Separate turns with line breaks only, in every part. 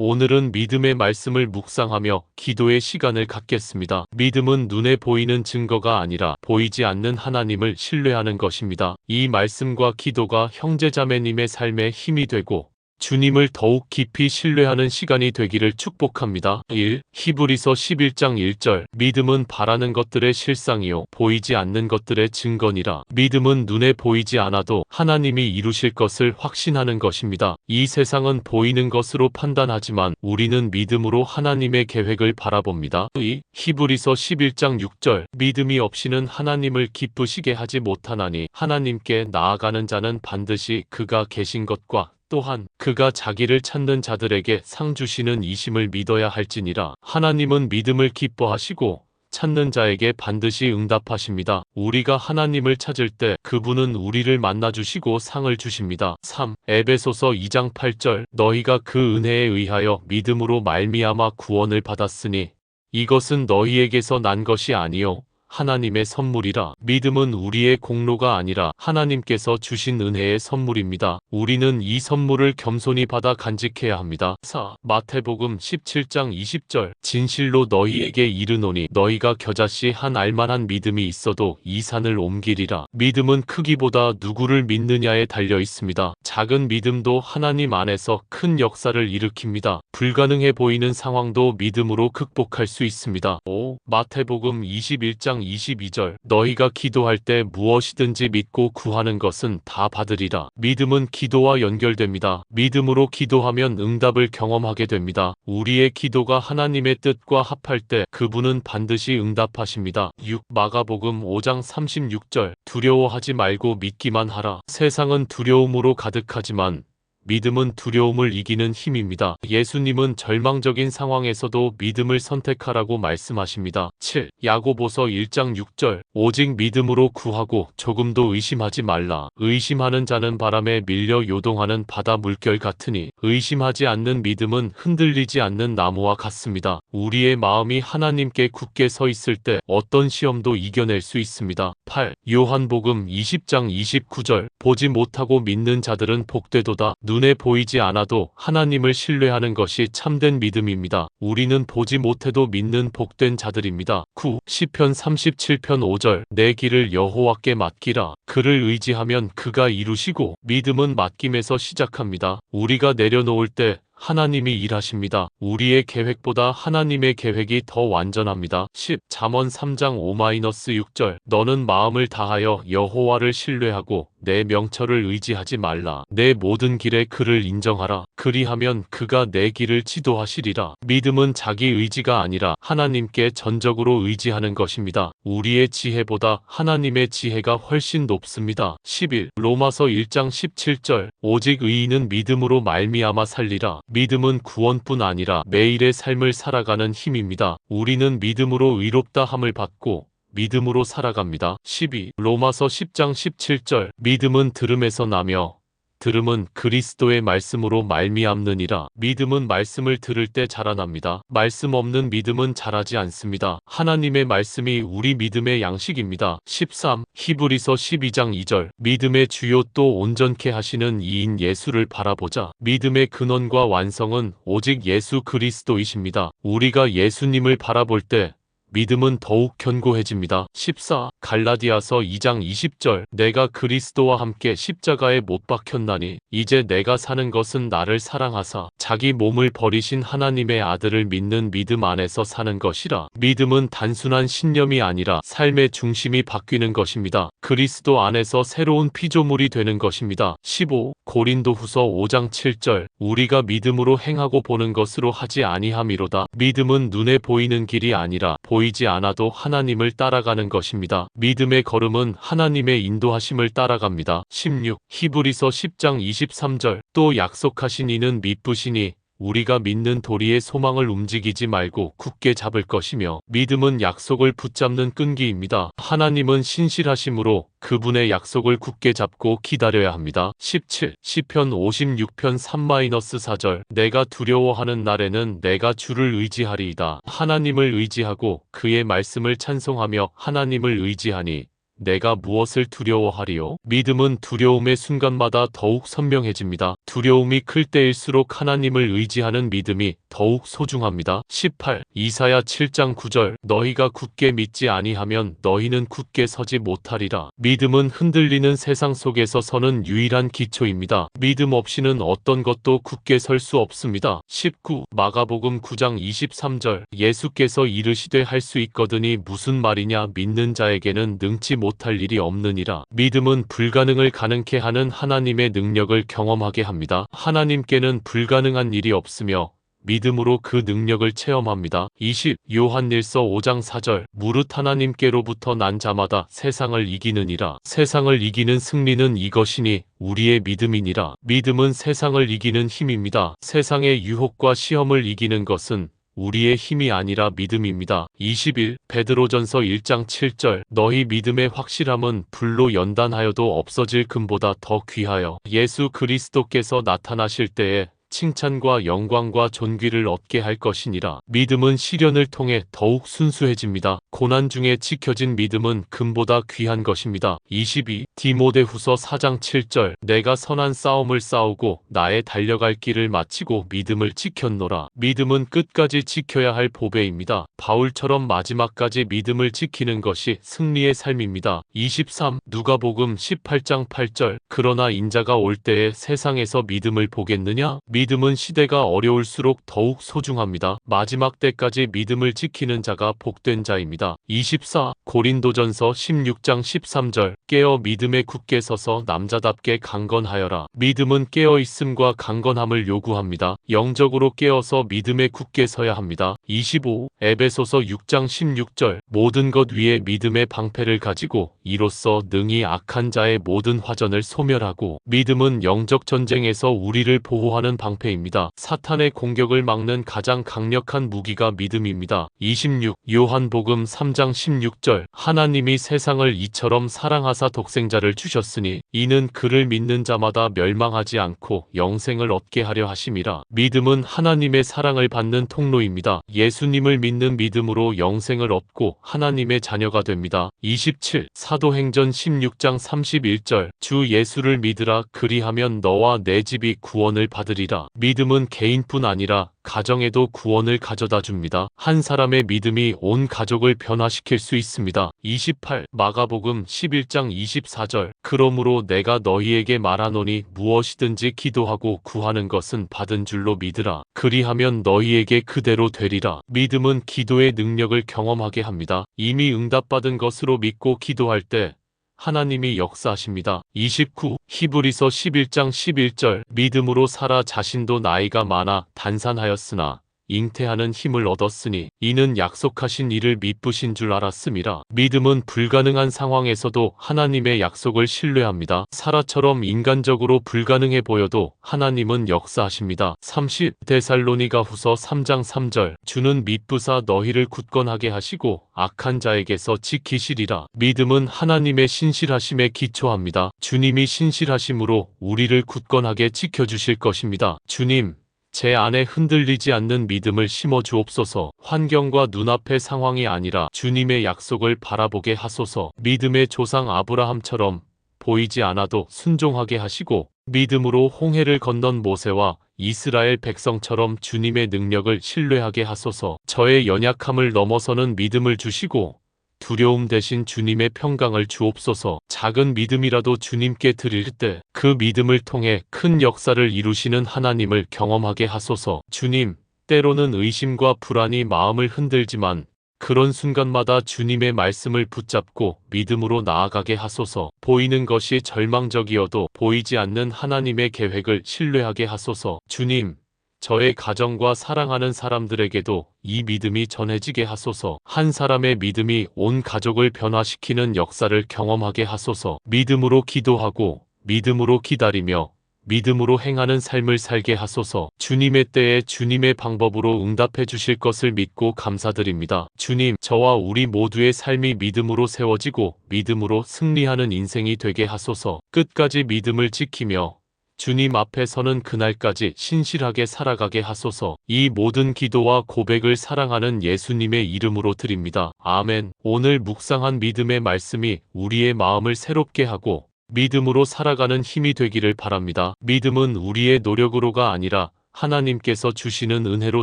오늘은 믿음의 말씀을 묵상하며 기도의 시간을 갖겠습니다. 믿음은 눈에 보이는 증거가 아니라 보이지 않는 하나님을 신뢰하는 것입니다. 이 말씀과 기도가 형제자매님의 삶에 힘이 되고 주님을 더욱 깊이 신뢰하는 시간이 되기를 축복합니다. 1. 히브리서 11장 1절 믿음은 바라는 것들의 실상이요 보이지 않는 것들의 증거니라. 믿음은 눈에 보이지 않아도 하나님이 이루실 것을 확신하는 것입니다. 이 세상은 보이는 것으로 판단하지만 우리는 믿음으로 하나님의 계획을 바라봅니다. 2. 히브리서 11장 6절 믿음이 없이는 하나님을 기쁘시게 하지 못하나니 하나님께 나아가는 자는 반드시 그가 계신 것과 또한 그가 자기를 찾는 자들에게 상 주시는 이심을 믿어야 할지니라 하나님은 믿음을 기뻐하시고 찾는 자에게 반드시 응답하십니다. 우리가 하나님을 찾을 때 그분은 우리를 만나 주시고 상을 주십니다. 3. 에베소서 2장 8절 너희가 그 은혜에 의하여 믿음으로 말미암아 구원을 받았으니 이것은 너희에게서 난 것이 아니요 하나님의 선물이라 믿음은 우리의 공로가 아니라 하나님께서 주신 은혜의 선물입니다. 우리는 이 선물을 겸손히 받아 간직해야 합니다. 4. 마태복음 17장 20절 진실로 너희에게 이르노니 너희가 겨자씨 한 알만한 믿음이 있어도 이 산을 옮기리라. 믿음은 크기보다 누구를 믿느냐에 달려 있습니다. 작은 믿음도 하나님 안에서 큰 역사를 일으킵니다. 불가능해 보이는 상황도 믿음으로 극복할 수 있습니다. 5. 마태복음 21장 22절 너희가 기도할 때 무엇이든지 믿고 구하는 것은 다 받으리라. 믿음은 기도와 연결됩니다. 믿음으로 기도하면 응답을 경험하게 됩니다. 우리의 기도가 하나님의 뜻과 합할 때 그분은 반드시 응답하십니다. 6. 마가복음 5장 36절 두려워하지 말고 믿기만 하라. 세상은 두려움으로 가득하지만 믿음은 두려움을 이기는 힘입니다. 예수님은 절망적인 상황에서도 믿음을 선택하라고 말씀하십니다. 7. 야고보서 1장 6절 오직 믿음으로 구하고 조금도 의심하지 말라. 의심하는 자는 바람에 밀려 요동하는 바다 물결 같으니 의심하지 않는 믿음은 흔들리지 않는 나무와 같습니다. 우리의 마음이 하나님께 굳게 서 있을 때 어떤 시험도 이겨낼 수 있습니다. 8. 요한복음 20장 29절 보지 못하고 믿는 자들은 복되도다. 눈에 보이지 않아도 하나님을 신뢰하는 것이 참된 믿음입니다. 우리는 보지 못해도 믿는 복된 자들입니다. 9. 시편 37편 5절 내 길을 여호와께 맡기라. 그를 의지하면 그가 이루시고 믿음은 맡김에서 시작합니다. 우리가 내려놓을 때 하나님이 일하십니다. 우리의 계획보다 하나님의 계획이 더 완전합니다. 10. 잠언 3장 5-6절 너는 마음을 다하여 여호와를 신뢰하고 내 명철을 의지하지 말라. 내 모든 길에 그를 인정하라. 그리하면 그가 내 길을 지도하시리라. 믿음은 자기 의지가 아니라 하나님께 전적으로 의지하는 것입니다. 우리의 지혜보다 하나님의 지혜가 훨씬 높습니다. 11. 로마서 1장 17절 오직 의인은 믿음으로 말미암아 살리라. 믿음은 구원뿐 아니라 매일의 삶을 살아가는 힘입니다. 우리는 믿음으로 의롭다 함을 받고 믿음으로 살아갑니다. 12. 로마서 10장 17절 믿음은 들음에서 나며 들음은 그리스도의 말씀으로 말미암느니라. 믿음은 말씀을 들을 때 자라납니다. 말씀 없는 믿음은 자라지 않습니다. 하나님의 말씀이 우리 믿음의 양식입니다. 13. 히브리서 12장 2절 믿음의 주요 또 온전케 하시는 이인 예수를 바라보자. 믿음의 근원과 완성은 오직 예수 그리스도이십니다. 우리가 예수님을 바라볼 때 믿음은 더욱 견고해집니다. 14. 갈라디아서 2장 20절 내가 그리스도와 함께 십자가에 못 박혔나니 이제 내가 사는 것은 나를 사랑하사 자기 몸을 버리신 하나님의 아들을 믿는 믿음 안에서 사는 것이라. 믿음은 단순한 신념이 아니라 삶의 중심이 바뀌는 것입니다. 그리스도 안에서 새로운 피조물이 되는 것입니다. 15. 고린도 후서 5장 7절 우리가 믿음으로 행하고 보는 것으로 하지 아니함이로다. 믿음은 눈에 보이는 길이 아니라 보 이지 않아도 하나님을 따라가는 것입니다. 믿음의 걸음은 하나님의 인도하심을 따라갑니다. 16. 히브리서 10장 23절 또 약속하신 이는 미쁘시니 우리가 믿는 도리의 소망을 움직이지 말고 굳게 잡을 것이며 믿음은 약속을 붙잡는 끈기입니다. 하나님은 신실하심으로 그분의 약속을 굳게 잡고 기다려야 합니다. 17. 시편 56편 3-4절 내가 두려워하는 날에는 내가 주를 의지하리이다. 하나님을 의지하고 그의 말씀을 찬송하며 하나님을 의지하니 내가 무엇을 두려워하리요? 믿음은 두려움의 순간마다 더욱 선명해집니다. 두려움이 클 때일수록 하나님을 의지하는 믿음이 더욱 소중합니다. 18. 이사야 7장 9절 너희가 굳게 믿지 아니하면 너희는 굳게 서지 못하리라. 믿음은 흔들리는 세상 속에서 서는 유일한 기초입니다. 믿음 없이는 어떤 것도 굳게 설 수 없습니다. 19. 마가복음 9장 23절 예수께서 이르시되 할 수 있거든이 무슨 말이냐 믿는 자에게는 능치 못할 일이 없느니라. 믿음은 불가능을 가능케 하는 하나님의 능력을 경험하게 합니다. 하나님께는 불가능한 일이 없으며 믿음으로 그 능력을 체험합니다. 20. 요한일서 5장 4절 무릇 하나님께로부터 난 자마다 세상을 이기느니라. 세상을 이기는 승리는 이것이니 우리의 믿음이니라. 믿음은 세상을 이기는 힘입니다. 세상의 유혹과 시험을 이기는 것은 우리의 힘이 아니라 믿음입니다. 21. 베드로전서 1장 7절 너희 믿음의 확실함은 불로 연단하여도 없어질 금보다 더 귀하여 예수 그리스도께서 나타나실 때에 칭찬과 영광과 존귀를 얻게 할 것이니라. 믿음은 시련을 통해 더욱 순수해집니다. 고난 중에 지켜진 믿음은 금보다 귀한 것입니다. 22. 디모데후서 4장 7절 내가 선한 싸움을 싸우고 나의 달려갈 길을 마치고 믿음을 지켰노라. 믿음은 끝까지 지켜야 할 보배입니다. 바울처럼 마지막까지 믿음을 지키는 것이 승리의 삶입니다. 23. 누가복음 18장 8절 그러나 인자가 올 때에 세상에서 믿음을 보겠느냐? 믿음은 시대가 어려울수록 더욱 소중합니다. 마지막 때까지 믿음을 지키는 자가 복된 자입니다. 24. 고린도전서 16장 13절 깨어 믿음에 굳게 서서 남자답게 강건하여라. 믿음은 깨어 있음과 강건함을 요구합니다. 영적으로 깨어서 믿음에 굳게 서야 합니다. 25. 에베소서 6장 16절 모든 것 위에 믿음의 방패를 가지고 이로써 능히 악한 자의 모든 화전을 소멸하고 믿음은 영적 전쟁에서 우리를 보호하는 방 패입니다. 사탄의 공격을 막는 가장 강력한 무기가 믿음입니다. 26. 요한복음 3장 16절 하나님이 세상을 이처럼 사랑하사 독생자를 주셨으니 이는 그를 믿는 자마다 멸망하지 않고 영생을 얻게 하려 하심이라. 믿음은 하나님의 사랑을 받는 통로입니다. 예수님을 믿는 믿음으로 영생을 얻고 하나님의 자녀가 됩니다. 27. 사도행전 16장 31절 주 예수를 믿으라 그리하면 너와 내 집이 구원을 받으리라. 믿음은 개인뿐 아니라 가정에도 구원을 가져다 줍니다. 한 사람의 믿음이 온 가족을 변화시킬 수 있습니다. 28. 마가복음 11장 24절 그러므로 내가 너희에게 말하노니 무엇이든지 기도하고 구하는 것은 받은 줄로 믿으라. 그리하면 너희에게 그대로 되리라. 믿음은 기도의 능력을 경험하게 합니다. 이미 응답받은 것으로 믿고 기도할 때 하나님이 역사하십니다. 29. 히브리서 11장 11절 믿음으로 살아 자신도 나이가 많아 단산하였으나 잉태하는 힘을 얻었으니 이는 약속하신 이를 믿으신 줄 알았음이라. 믿음은 불가능한 상황에서도 하나님의 약속을 신뢰합니다. 사라처럼 인간적으로 불가능해 보여도 하나님은 역사하십니다. 30. 데살로니가 후서 3장 3절 주는 믿부사 너희를 굳건하게 하시고 악한 자에게서 지키시리라. 믿음은 하나님의 신실하심에 기초합니다. 주님이 신실하심으로 우리를 굳건하게 지켜주실 것입니다. 주님, 제 안에 흔들리지 않는 믿음을 심어 주옵소서. 환경과 눈앞의 상황이 아니라 주님의 약속을 바라보게 하소서. 믿음의 조상 아브라함처럼 보이지 않아도 순종하게 하시고 믿음으로 홍해를 건넌 모세와 이스라엘 백성처럼 주님의 능력을 신뢰하게 하소서. 저의 연약함을 넘어서는 믿음을 주시고 두려움 대신 주님의 평강을 주옵소서. 작은 믿음이라도 주님께 드릴 때 그 믿음을 통해 큰 역사를 이루시는 하나님을 경험하게 하소서. 주님, 때로는 의심과 불안이 마음을 흔들지만 그런 순간마다 주님의 말씀을 붙잡고 믿음으로 나아가게 하소서. 보이는 것이 절망적이어도 보이지 않는 하나님의 계획을 신뢰하게 하소서. 주님, 저의 가정과 사랑하는 사람들에게도 이 믿음이 전해지게 하소서. 한 사람의 믿음이 온 가족을 변화시키는 역사를 경험하게 하소서. 믿음으로 기도하고 믿음으로 기다리며 믿음으로 행하는 삶을 살게 하소서. 주님의 때에 주님의 방법으로 응답해 주실 것을 믿고 감사드립니다. 주님, 저와 우리 모두의 삶이 믿음으로 세워지고 믿음으로 승리하는 인생이 되게 하소서. 끝까지 믿음을 지키며 주님 앞에 서는 그날까지 신실하게 살아가게 하소서. 이 모든 기도와 고백을 사랑하는 예수님의 이름으로 드립니다. 아멘. 오늘 묵상한 믿음의 말씀이 우리의 마음을 새롭게 하고 믿음으로 살아가는 힘이 되기를 바랍니다. 믿음은 우리의 노력으로가 아니라 하나님께서 주시는 은혜로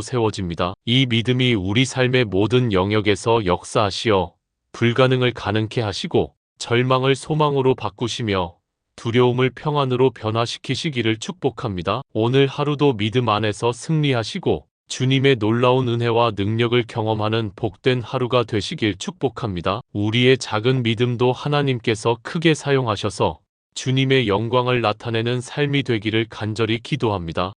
세워집니다. 이 믿음이 우리 삶의 모든 영역에서 역사하시어 불가능을 가능케 하시고 절망을 소망으로 바꾸시며 두려움을 평안으로 변화시키시기를 축복합니다. 오늘 하루도 믿음 안에서 승리하시고 주님의 놀라운 은혜와 능력을 경험하는 복된 하루가 되시길 축복합니다. 우리의 작은 믿음도 하나님께서 크게 사용하셔서 주님의 영광을 나타내는 삶이 되기를 간절히 기도합니다.